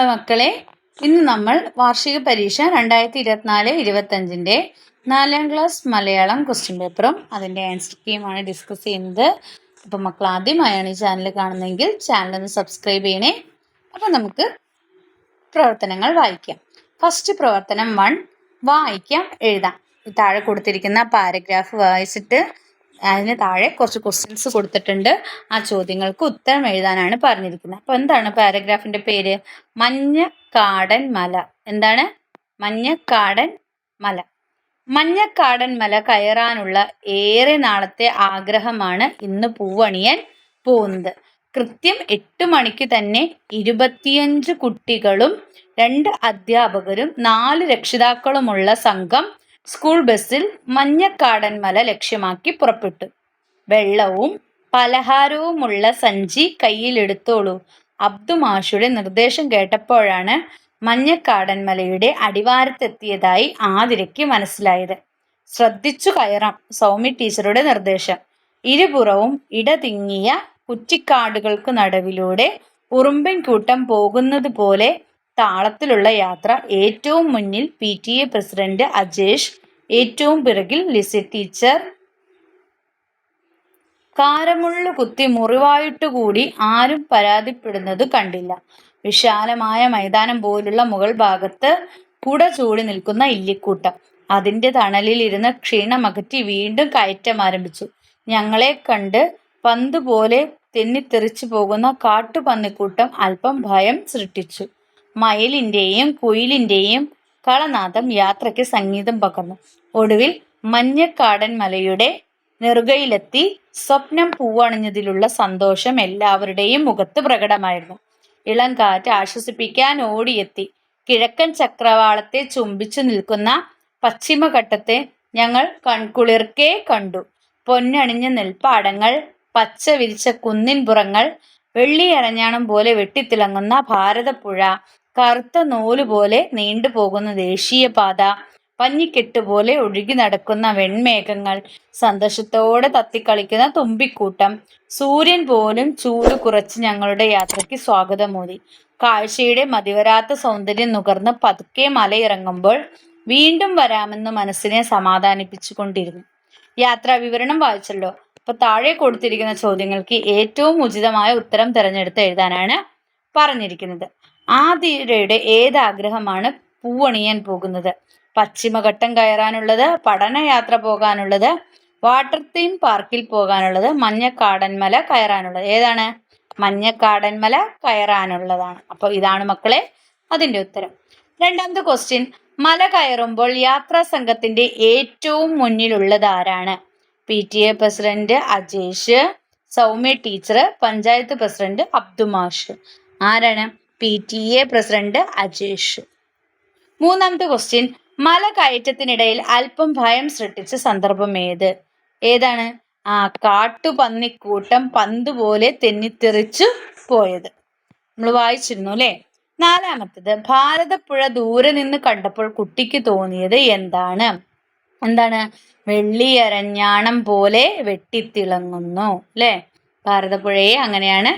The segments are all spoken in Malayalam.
പ്രിയമുള്ള മക്കളെ ഇന്ന് നമ്മൾ വാർഷിക പരീക്ഷ രണ്ടായിരത്തി ഇരുപത്തിനാല് ഇരുപത്തഞ്ചിന്റെ നാലാം ക്ലാസ് മലയാളം ക്വസ്റ്റ്യൻ പേപ്പറും അതിന്റെ ആൻസർ കീയുമാണ് ഡിസ്കസ് ചെയ്യുന്നത്. അപ്പം മക്കൾ ആദ്യമായാണ് ഈ ചാനൽ കാണുന്നതെങ്കിൽ ചാനൽ ഒന്ന് സബ്സ്ക്രൈബ് ചെയ്യണേ. അപ്പം നമുക്ക് പ്രവർത്തനങ്ങൾ വായിക്കാം. ഫസ്റ്റ് പ്രവർത്തനം വൺ വായിക്കാം എഴുതാം. താഴെ കൊടുത്തിരിക്കുന്ന പാരഗ്രാഫ് വായിച്ചിട്ട് അതിന് താഴെ കുറച്ച് ക്വസ്റ്റ്യൻസ് കൊടുത്തിട്ടുണ്ട്. ആ ചോദ്യങ്ങൾക്ക് ഉത്തരം എഴുതാനാണ് പറഞ്ഞിരിക്കുന്നത്. അപ്പോൾ എന്താണ് പാരഗ്രാഫിന്റെ പേര്? മഞ്ഞക്കാടൻ മല. എന്താണ്? മഞ്ഞക്കാടൻ മല. മഞ്ഞക്കാടൻ മല കയറാനുള്ള ഏറെ നാളത്തെ ആഗ്രഹമാണ് ഇന്ന് പൂവണിയൻ പോകുന്നത്. കൃത്യം എട്ട് മണിക്ക് തന്നെ ഇരുപത്തിയഞ്ച് കുട്ടികളും രണ്ട് അധ്യാപകരും നാല് രക്ഷിതാക്കളുമുള്ള സംഘം സ്കൂൾ ബസ്സിൽ മഞ്ഞക്കാടൻ മല ലക്ഷ്യമാക്കി പുറപ്പെട്ടു. വെള്ളവും പലഹാരവുമുള്ള സഞ്ചി കയ്യിലെടുത്തോളൂ അബ്ദു മാഷുടെ നിർദ്ദേശം കേട്ടപ്പോഴാണ് മഞ്ഞക്കാടൻ മലയുടെ അടിവാരത്തെത്തിയതായി ആതിരയ്ക്ക് മനസ്സിലായത്. ശ്രദ്ധിച്ചു കയറാം സൗമി ടീച്ചറുടെ നിർദ്ദേശം. ഇരുപുറവും ഇടതിങ്ങിയ കുറ്റിക്കാടുകൾക്ക് നടുവിലൂടെ ഉറുമ്പൻ കൂട്ടം പോകുന്നത് പോലെ താളത്തിലുള്ള യാത്ര ഏറ്റവും മുന്നിൽ P T A president Ajesh ഏറ്റവും പിറകിൽ ലിസി ടീച്ചർ. കാരമുള്ളു കുത്തി മുറിവായിട്ടുകൂടി ആരും പരാതിപ്പെടുന്നത് കണ്ടില്ല. വിശാലമായ മൈതാനം പോലുള്ള മുകൾ ഭാഗത്ത് കുട ചൂടി നിൽക്കുന്ന ഇല്ലിക്കൂട്ടം. അതിന്റെ തണലിൽ ഇരുന്ന് ക്ഷീണമകറ്റി വീണ്ടും കയറ്റം ആരംഭിച്ചു. ഞങ്ങളെ കണ്ട് പന്ത് പോലെ തെന്നിത്തെറിച്ചു പോകുന്ന കാട്ടുപന്നിക്കൂട്ടം അല്പം ഭയം സൃഷ്ടിച്ചു. മയിലിന്റെയും കുയിലിന്റെയും കളനാദം യാത്രയ്ക്ക് സംഗീതം പകർന്നു. ഒടുവിൽ മഞ്ഞക്കാടൻ മലയുടെ നെറുകയിലെത്തി സ്വപ്നം പൂവണിഞ്ഞതിലുള്ള സന്തോഷം എല്ലാവരുടെയും മുഖത്ത് പ്രകടമായിരുന്നു. ഇളം കാറ്റ് ആശ്വസിപ്പിക്കാൻ ഓടിയെത്തി. കിഴക്കൻ ചക്രവാളത്തെ ചുംബിച്ചു നിൽക്കുന്ന പശ്ചിമഘട്ടത്തെ ഞങ്ങൾ കൺകുളിർക്കേ കണ്ടു. പൊന്നണിഞ്ഞ നെൽപ്പാടങ്ങൾ പച്ച വിരിച്ച കുന്നിൻ പുറങ്ങൾ വെള്ളിയരഞ്ഞാണം പോലെ വെട്ടിത്തിളങ്ങുന്ന ഭാരതപ്പുഴ കറുത്ത നൂൽ പോലെ നീണ്ടുപോകുന്ന ദേശീയപാത പഞ്ഞിക്കെട്ട് പോലെ ഒഴുകി നടക്കുന്ന വെൺമേഘങ്ങൾ സന്തോഷത്തോടെ തത്തിക്കളിക്കുന്ന തുമ്പിക്കൂട്ടം സൂര്യൻ പോലും ചൂട് കുറച്ച് ഞങ്ങളുടെ യാത്രയ്ക്ക് സ്വാഗതമൂതി. കാഴ്ചയുടെ മതിവരാത്ത സൗന്ദര്യം നുകർന്ന് പതുക്കെ മലയിറങ്ങുമ്പോൾ വീണ്ടും വരാമെന്ന് മനസ്സിനെ സമാധാനിപ്പിച്ചു കൊണ്ടിരുന്നു യാത്രാ വിവരണം വായിച്ചല്ലോ. അപ്പൊ താഴെ കൊടുത്തിരിക്കുന്ന ചോദ്യങ്ങൾക്ക് ഏറ്റവും ഉചിതമായ ഉത്തരം തിരഞ്ഞെടുത്ത് എഴുതാനാണ് പറഞ്ഞിരിക്കുന്നത്. ആതിരയുടെ ഏതാഗ്രഹമാണ് പൂവണിയാൻ പോകുന്നത്? പശ്ചിമഘട്ടം കയറാനുള്ളത് പഠനയാത്ര പോകാനുള്ളത് വാട്ടർ തീം പാർക്കിൽ പോകാനുള്ളത് മഞ്ഞക്കാടൻമല കയറാനുള്ളത്. ഏതാണ്? മഞ്ഞക്കാടൻമല കയറാനുള്ളതാണ്. അപ്പോൾ ഇതാണ് മക്കളെ അതിന്റെ ഉത്തരം. രണ്ടാമത്തെ ക്വസ്റ്റ്യൻ മല കയറുമ്പോൾ യാത്രാ സംഘത്തിന്റെ ഏറ്റവും മുന്നിലുള്ളത് ആരാണ്? P T A president Ajesh Soumya teacher panchayat president അബ്ദുമാഷ്. ആരാണ്? P T A president Ajesh. മൂന്നാമത്തെ ക്വസ്റ്റ്യൻ മല കയറ്റത്തിനിടയിൽ അല്പം ഭയം സൃഷ്ടിച്ച സന്ദർഭം ഏത്? ഏതാണ്? ആ കാട്ടുപന്നിക്കൂട്ടം പന്ത് പോലെ തെന്നിത്തെറിച്ചു പോയത്. നമ്മൾ വായിച്ചിരുന്നു അല്ലേ? നാലാമത്തത് ഭാരതപ്പുഴ ദൂരെ നിന്ന് കണ്ടപ്പോൾ കുട്ടിക്ക് തോന്നിയത് എന്താണ്? എന്താണ്? വെള്ളിയരഞ്ഞാണം പോലെ വെട്ടിത്തിളങ്ങുന്നു അല്ലേ? ഭാരതപ്പുഴയെ അങ്ങനെയാണ്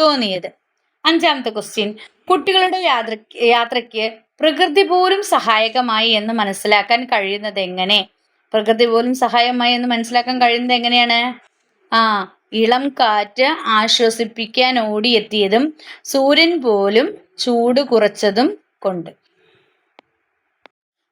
തോന്നിയത്. അഞ്ചാമത്തെ ക്വസ്റ്റ്യൻ കുട്ടികളുടെ യാത്ര യാത്രയ്ക്ക് പ്രകൃതി പോലും സഹായകമായി എന്ന് മനസ്സിലാക്കാൻ കഴിയുന്നത് എങ്ങനെ? പ്രകൃതി പോലും സഹായമായി എന്ന് മനസ്സിലാക്കാൻ കഴിയുന്നത് എങ്ങനെയാണ്? ആ ഇളം കാറ്റ് ആശ്വസിപ്പിക്കാൻ ഓടിയെത്തിയതും സൂര്യൻ പോലും ചൂട് കുറച്ചതും കൊണ്ട്.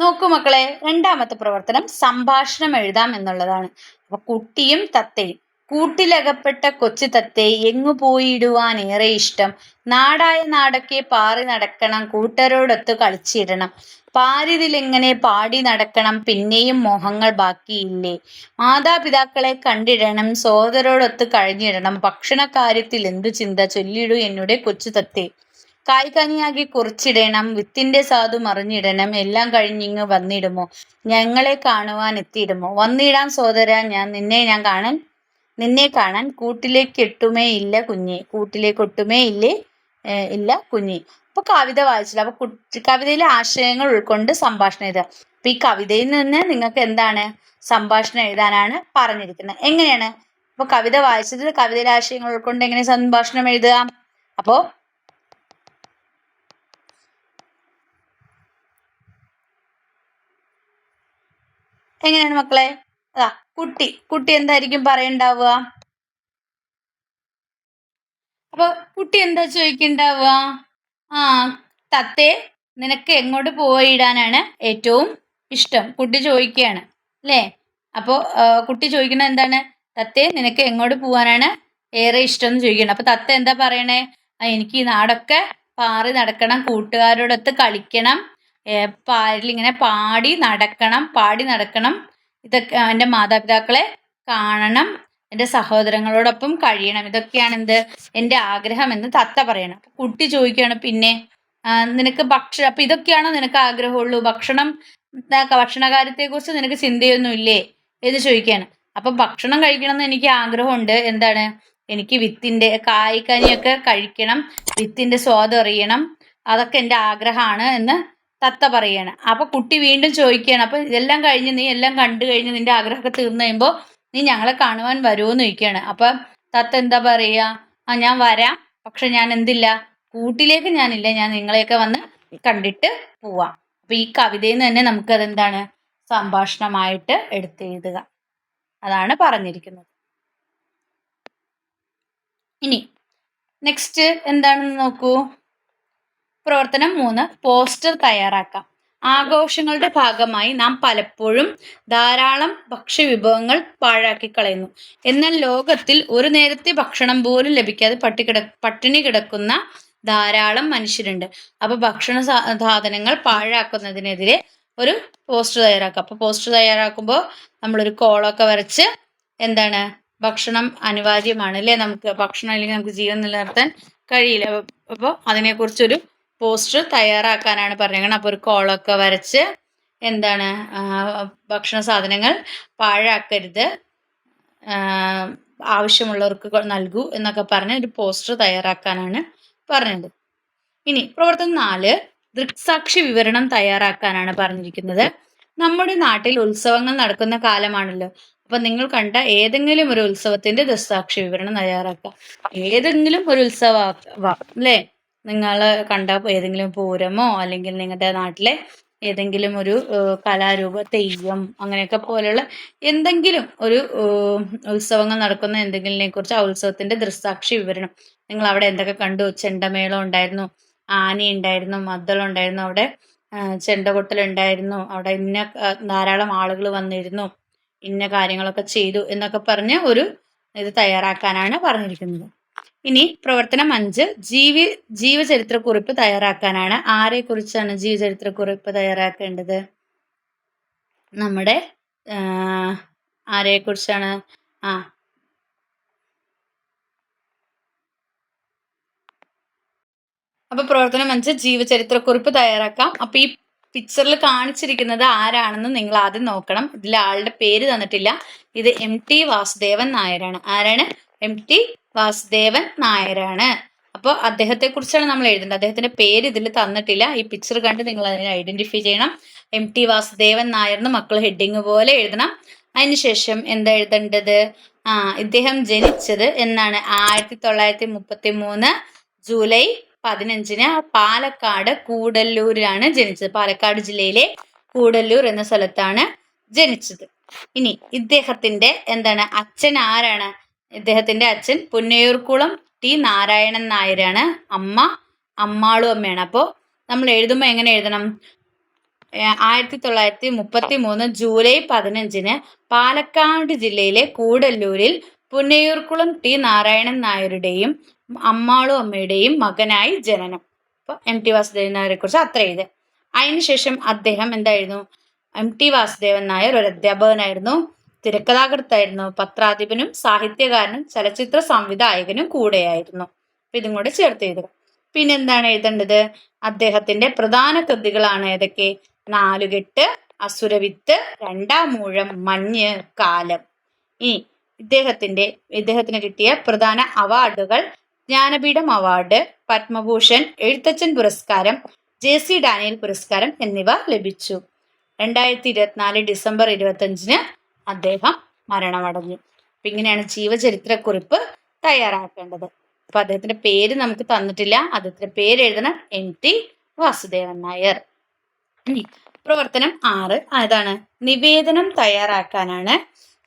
നോക്കൂ മക്കളെ രണ്ടാമത്തെ പ്രവർത്തനം സംഭാഷണം എഴുതാം എന്നുള്ളതാണ്. അപ്പൊ കുട്ടിയും തത്തയും. കൂട്ടിലകപ്പെട്ട കൊച്ചു തത്തെ എങ്ങു പോയിടുവാൻ ഏറെ ഇഷ്ടം? നാടായ നാടൊക്കെ പാറി നടക്കണം കൂട്ടരോടൊത്ത് കളിച്ചിടണം. പാരിതിലെങ്ങനെ പാടി നടക്കണം പിന്നെയും മോഹങ്ങൾ ബാക്കിയില്ലേ? മാതാപിതാക്കളെ കണ്ടിടണം സോദരോടൊത്ത് കഴിഞ്ഞിടണം. ഭക്ഷണകാര്യത്തിൽ എന്തു ചിന്ത? ചൊല്ലിടൂ എന്നുടെ കൊച്ചു തത്തെ. കായ്കനിയാക്കി കുറിച്ചിടണം വിത്തിന്റെ സാധു മറിഞ്ഞിടണം. എല്ലാം കഴിഞ്ഞിങ്ങ് വന്നിടുമോ? ഞങ്ങളെ കാണുവാൻ എത്തിയിടുമോ? വന്നിടാം സോദര ഞാൻ നിന്നെ ഞാൻ കാണാൻ നിന്നെ കാണാൻ കൂട്ടിലേക്ക് എട്ടുമേ ഇല്ല കുഞ്ഞി. കൂട്ടിലേക്ക് ഒട്ടുമേ ഇല്ലേ ഇല്ല കുഞ്ഞി. അപ്പൊ കവിത വായിച്ചില്ല. അപ്പൊ കവിതയിലെ ആശയങ്ങൾ ഉൾക്കൊണ്ട് സംഭാഷണം എഴുതുക. അപ്പൊ ഈ കവിതയിൽ നിന്ന് നിങ്ങൾക്ക് എന്താണ് സംഭാഷണം എഴുതാനാണ് പറഞ്ഞിരിക്കുന്നത്. എങ്ങനെയാണ്? അപ്പൊ കവിത വായിച്ചതിൽ കവിതയിലെ ആശയങ്ങൾ ഉൾക്കൊണ്ട് എങ്ങനെ സംഭാഷണം എഴുതുക? അപ്പോ എങ്ങനെയാണ് മക്കളെ? അതാ കുട്ടി. കുട്ടി എന്തായിരിക്കും പറയണ്ടാവുക? അപ്പൊ കുട്ടി എന്താ ചോദിക്കണ്ടാവുക? ആ തത്തേ നിനക്ക് എങ്ങോട്ട് പോയിടാനാണ് ഏറ്റവും ഇഷ്ടം. കുട്ടി ചോദിക്കുകയാണ് അല്ലേ? അപ്പോൾ കുട്ടി ചോദിക്കുന്നത് എന്താണ്? തത്തേ നിനക്ക് എങ്ങോട്ട് പോകാനാണ് ഏറെ ഇഷ്ടം എന്ന് ചോദിക്കണം അപ്പൊ തത്ത എന്താ പറയണേ? എനിക്ക് ഈ നാടൊക്കെ പാറി നടക്കണം കൂട്ടുകാരോടൊത്ത് കളിക്കണം പാരിലിങ്ങനെ പാടി നടക്കണം പാടി നടക്കണം ഇതൊക്കെ എന്റെ മാതാപിതാക്കളെ കാണണം എന്റെ സഹോദരങ്ങളോടൊപ്പം കഴിയണം. ഇതൊക്കെയാണ് എന്ത് എന്റെ ആഗ്രഹം എന്ന് തത്ത പറയണം. കുട്ടി ചോദിക്കുകയാണ് പിന്നെ നിനക്ക് ഭക്ഷണം അപ്പൊ ഇതൊക്കെയാണോ നിനക്ക് ആഗ്രഹമുള്ളൂ. ഭക്ഷണം ഭക്ഷണ കാര്യത്തെക്കുറിച്ച് നിനക്ക് ചിന്തയൊന്നും ഇല്ലേ എന്ന് ചോദിക്കുകയാണ്. അപ്പൊ ഭക്ഷണം കഴിക്കണം എന്ന് എനിക്ക് ആഗ്രഹമുണ്ട്. എന്താണ്? എനിക്ക് വിത്തിന്റെ കായ്ക്കനിയൊക്കെ കഴിക്കണം വിത്തിന്റെ സ്വാദ് അറിയണം. അതൊക്കെ എന്റെ ആഗ്രഹമാണ് എന്ന് തത്ത പറയാണ്. അപ്പൊ കുട്ടി വീണ്ടും ചോദിക്കുകയാണ് അപ്പൊ ഇതെല്ലാം കഴിഞ്ഞ് നീ എല്ലാം കണ്ടു കഴിഞ്ഞ് നിന്റെ ആഗ്രഹമൊക്കെ തീർന്നു കഴിയുമ്പോൾ നീ ഞങ്ങളെ കാണുവാൻ വരുമോ എന്ന് ചോദിക്കുകയാണ്. അപ്പൊ തത്ത എന്താ പറയുക ആ ഞാൻ വരാം. പക്ഷെ ഞാൻ എന്തില്ല? കൂട്ടിലേക്ക് ഞാനില്ല. ഞാൻ നിങ്ങളെയൊക്കെ വന്ന് കണ്ടിട്ട് പോവാം. അപ്പൊ ഈ കവിതയിൽ നിന്ന് തന്നെ നമുക്ക് അതെന്താണ്? സംഭാഷണമായിട്ട് എടുത്തെഴുതുക അതാണ് പറഞ്ഞിരിക്കുന്നത്. ഇനി നെക്സ്റ്റ് എന്താണെന്ന് നോക്കൂ. പ്രവർത്തനം മൂന്ന് പോസ്റ്റർ തയ്യാറാക്കാം. ആഘോഷങ്ങളുടെ ഭാഗമായി നാം പലപ്പോഴും ധാരാളം ഭക്ഷ്യവിഭവങ്ങൾ പാഴാക്കി കളയുന്നു എന്നാൽ ലോകത്തിൽ ഒരു നേരത്തെ ഭക്ഷണം പോലും ലഭിക്കാതെ പട്ടികിട പട്ടിണി കിടക്കുന്ന ധാരാളം മനുഷ്യരുണ്ട്. അപ്പൊ ഭക്ഷണ സാധനങ്ങൾ പാഴാക്കുന്നതിനെതിരെ ഒരു പോസ്റ്റർ തയ്യാറാക്കുക അപ്പൊ പോസ്റ്റർ തയ്യാറാക്കുമ്പോൾ നമ്മളൊരു കോളൊക്കെ വരച്ച് എന്താണ് ഭക്ഷണം അനിവാര്യമാണ് അല്ലേ? നമുക്ക് ഭക്ഷണം ഇല്ലെങ്കിൽ നമുക്ക് ജീവൻ നിലനിർത്താൻ കഴിയില്ല. അപ്പോൾ അതിനെക്കുറിച്ചൊരു പോസ്റ്റർ തയ്യാറാക്കാനാണ് പറഞ്ഞേക്കുന്നത് അപ്പോൾ ഒരു കോളൊക്കെ വരച്ച് എന്താണ് ഭക്ഷണ സാധനങ്ങൾ പാഴാക്കരുത്. ആവശ്യമുള്ളവർക്ക് നൽകൂ എന്നൊക്കെ പറഞ്ഞ് ഒരു പോസ്റ്റർ തയ്യാറാക്കാനാണ് പറഞ്ഞത്. ഇനി പ്രവർത്തനം നാല് ദൃക്സാക്ഷി വിവരണം തയ്യാറാക്കാനാണ് പറഞ്ഞിരിക്കുന്നത്. നമ്മുടെ നാട്ടിൽ ഉത്സവങ്ങൾ നടക്കുന്ന കാലമാണല്ലോ. അപ്പൊ നിങ്ങൾ കണ്ട ഏതെങ്കിലും ഒരു ഉത്സവത്തിന്റെ ദൃക്സാക്ഷി വിവരണം തയ്യാറാക്കുക. ഏതെങ്കിലും ഒരു ഉത്സവ അല്ലേ? നിങ്ങൾ കണ്ട ഏതെങ്കിലും പൂരമോ അല്ലെങ്കിൽ നിങ്ങളുടെ നാട്ടിലെ ഏതെങ്കിലും ഒരു കലാരൂപ തെയ്യം അങ്ങനെയൊക്കെ പോലെയുള്ള എന്തെങ്കിലും ഒരു ഉത്സവങ്ങൾ നടക്കുന്ന എന്തെങ്കിലും കുറിച്ച് ആ ഉത്സവത്തിന്റെ ദൃസാക്ഷി വിവരണം. നിങ്ങൾ അവിടെ എന്തൊക്കെ കണ്ടു? ചെണ്ടമേളം ഉണ്ടായിരുന്നു ആന ഉണ്ടായിരുന്നു മദ്ദളം ഉണ്ടായിരുന്നു അവിടെ ചെണ്ടകൊട്ടലുണ്ടായിരുന്നു അവിടെ ഇന്ന ധാരാളം ആളുകൾ വന്നിരുന്നു ഇന്ന കാര്യങ്ങളൊക്കെ ചെയ്തു എന്നൊക്കെ പറഞ്ഞ് ഒരു ഇത് തയ്യാറാക്കാനാണ് പറഞ്ഞിരിക്കുന്നത്. ഇനി പ്രവർത്തനം അഞ്ച്. ജീവി ജീവചരിത്രക്കുറിപ്പ് തയ്യാറാക്കാനാണ്. ആരെ കുറിച്ചാണ് ജീവചരിത്രക്കുറിപ്പ് തയ്യാറാക്കേണ്ടത്? നമ്മുടെ ആരെ കുറിച്ചാണ് ആ. അപ്പൊ പ്രവർത്തനം അഞ്ച് ജീവചരിത്രക്കുറിപ്പ് തയ്യാറാക്കാം. അപ്പൊ ഈ പിക്ചറിൽ കാണിച്ചിരിക്കുന്നത് ആരാണെന്ന് നിങ്ങൾ ആദ്യം നോക്കണം. ഇതിൽ ആളുടെ പേര് തന്നിട്ടില്ല. ഇത് എം ടി വാസുദേവൻ നായരാണ്. ആരാണ്? എം ടി വാസുദേവൻ നായരാണ്. അപ്പോൾ അദ്ദേഹത്തെ കുറിച്ചാണ് നമ്മൾ എഴുതേണ്ടത്. അദ്ദേഹത്തിന്റെ പേര് ഇതിൽ തന്നിട്ടില്ല. ഈ പിക്ചർ കണ്ട് നിങ്ങൾ അതിനെ ഐഡന്റിഫൈ ചെയ്യണം. എം ടി വാസുദേവൻ നായർന്ന് മക്കൾ ഹെഡിങ് പോലെ എഴുതണം. അതിനുശേഷം എന്താ എഴുതേണ്ടത്? ആ ഇദ്ദേഹം ജനിച്ചത് എന്നാണ്. ആയിരത്തി തൊള്ളായിരത്തി മുപ്പത്തി മൂന്ന് ജൂലൈ പതിനഞ്ചിന് പാലക്കാട് കൂടല്ലൂരിലാണ് ജനിച്ചത്. പാലക്കാട് ജില്ലയിലെ കൂടല്ലൂർ എന്ന സ്ഥലത്താണ് ജനിച്ചത്. ഇനി ഇദ്ദേഹത്തിന്റെ എന്താണ്? അച്ഛൻ ആരാണ്? ഇദ്ദേഹത്തിന്റെ അച്ഛൻ പുന്നയൂർക്കുളം ടി നാരായണൻ നായരാണ്. അമ്മ അമ്മാളു അമ്മയാണ്. അപ്പോൾ നമ്മൾ എഴുതുമ്പോൾ എങ്ങനെ എഴുതണം? ആയിരത്തി തൊള്ളായിരത്തി മുപ്പത്തി മൂന്ന് ജൂലൈ പതിനഞ്ചിന് പാലക്കാട് ജില്ലയിലെ കൂടല്ലൂരിൽ പുന്നയൂർക്കുളം ടി നാരായണൻ നായരുടെയും അമ്മാളു അമ്മയുടെയും മകനായി ജനനം. അപ്പോൾ എം ടി വാസുദേവൻ നായരെ കുറിച്ച് അത്ര എഴുതുക. അതിനുശേഷം അദ്ദേഹം എന്തായിരുന്നു എം ടി വാസുദേവൻ നായർ ഒരു അധ്യാപകനായിരുന്നു. തിരക്കഥാകൃത്തായിരുന്നു പത്രാധിപനും സാഹിത്യകാരനും ചലച്ചിത്ര സംവിധായകനും കൂടെയായിരുന്നു. അപ്പൊ ഇതും കൂടെ ചേർത്ത് എഴുതുക. പിന്നെ എന്താണ് എഴുതേണ്ടത്? അദ്ദേഹത്തിന്റെ പ്രധാന കൃതികളാണ് ഏതൊക്കെ? നാലുകെട്ട് അസുരവിത്ത് രണ്ടാം മൂഴം മഞ്ഞ് കാലം. ഇനി ഇദ്ദേഹത്തിന്റെ ഇദ്ദേഹത്തിന് കിട്ടിയ പ്രധാന അവാർഡുകൾ ജ്ഞാനപീഠം അവാർഡ് പത്മഭൂഷൺ എഴുത്തച്ഛൻ പുരസ്കാരം ജെ സി ഡാനിയൽ പുരസ്കാരം എന്നിവ ലഭിച്ചു. രണ്ടായിരത്തി ഇരുപത്തിനാല് ഡിസംബർ ഇരുപത്തഞ്ചിന് അദ്ദേഹം മരണമടഞ്ഞു. അപ്പൊ ഇങ്ങനെയാണ് ജീവചരിത്രക്കുറിപ്പ് തയ്യാറാക്കേണ്ടത്. അപ്പൊ അദ്ദേഹത്തിന്റെ പേര് നമുക്ക് തന്നിട്ടില്ല. അദ്ദേഹത്തിന്റെ പേര് എഴുതണം. M T Vasudevan Nair. പ്രവർത്തനം ആറ്. അതാണ് നിവേദനം തയ്യാറാക്കാനാണ്.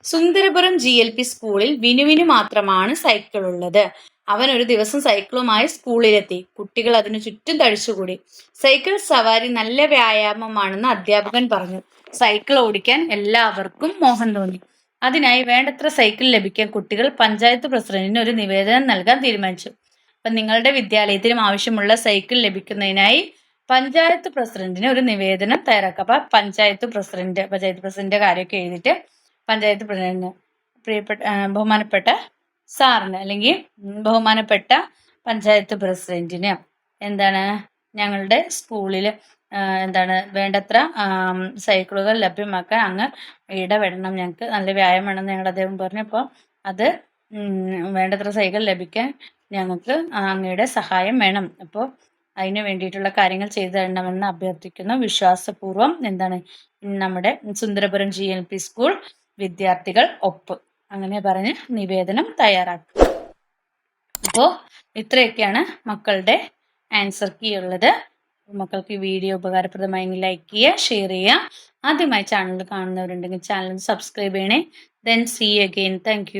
സുന്ദരപുരം ജി എൽ പി സ്കൂളിൽ വിനുവിന് മാത്രമാണ് സൈക്കിൾ ഉള്ളത്. അവൻ ഒരു ദിവസം സൈക്കിളുമായി സ്കൂളിലെത്തി. കുട്ടികൾ അതിനു ചുറ്റും തടിച്ചുകൂടി. സൈക്കിൾ സവാരി നല്ല വ്യായാമമാണെന്ന് അധ്യാപകൻ പറഞ്ഞു. സൈക്കിൾ ഓടിക്കാൻ എല്ലാവർക്കും മോഹം തോന്നി. അതിനായി വേണ്ടത്ര സൈക്കിൾ ലഭിക്കാൻ കുട്ടികൾ പഞ്ചായത്ത് പ്രസിഡന്റിന് ഒരു നിവേദനം നൽകാൻ തീരുമാനിച്ചു. അപ്പം നിങ്ങളുടെ വിദ്യാലയത്തിനും ആവശ്യമുള്ള സൈക്കിൾ ലഭിക്കുന്നതിനായി പഞ്ചായത്ത് പ്രസിഡന്റിന് ഒരു നിവേദനം തയ്യാറാക്കുക. അപ്പം പഞ്ചായത്ത് പ്രസിഡന്റ് പഞ്ചായത്ത് പ്രസിഡന്റിന്റെ കാര്യമൊക്കെ എഴുതിയിട്ട് പഞ്ചായത്ത് പ്രസിഡന്റിന് പ്രിയപ്പെട്ട ബഹുമാനപ്പെട്ട സാറിന് അല്ലെങ്കിൽ ബഹുമാനപ്പെട്ട പഞ്ചായത്ത് പ്രസിഡന്റിന് എന്താണ് ഞങ്ങളുടെ സ്കൂളിൽ എന്താണ് വേണ്ടത്ര സൈക്കിളുകൾ ലഭ്യമാക്കാൻ അങ്ങ് ഇടപെടണം. ഞങ്ങൾക്ക് നല്ല വ്യായാമം ഞങ്ങൾ അദ്ദേഹം പറഞ്ഞു അപ്പോൾ അത് വേണ്ടത്ര സൈക്കിൾ ലഭിക്കാൻ ഞങ്ങൾക്ക് അങ്ങയുടെ സഹായം വേണം. അപ്പോൾ അതിന് വേണ്ടിയിട്ടുള്ള കാര്യങ്ങൾ ചെയ്തു തരണമെന്ന് അഭ്യർത്ഥിക്കുന്നു. വിശ്വാസപൂർവം എന്താണ് നമ്മുടെ Sundarapuram G L P school വിദ്യാർത്ഥികൾ ഒപ്പ്. അങ്ങനെ പറഞ്ഞ് നിവേദനം തയ്യാറാക്കും. അപ്പോൾ ഇത്രയൊക്കെയാണ് മക്കളുടെ ആൻസർ കീ ഉള്ളത്. മക്കൾക്ക് ഈ വീഡിയോ ഉപകാരപ്രദമായെങ്കിൽ ലൈക്ക് ചെയ്യുക ഷെയർ ചെയ്യുക. ആദ്യമായി ചാനൽ കാണുന്നവരുണ്ടെങ്കിൽ ചാനൽ സബ്സ്ക്രൈബ് ചെയ്യണേ. Then see again thank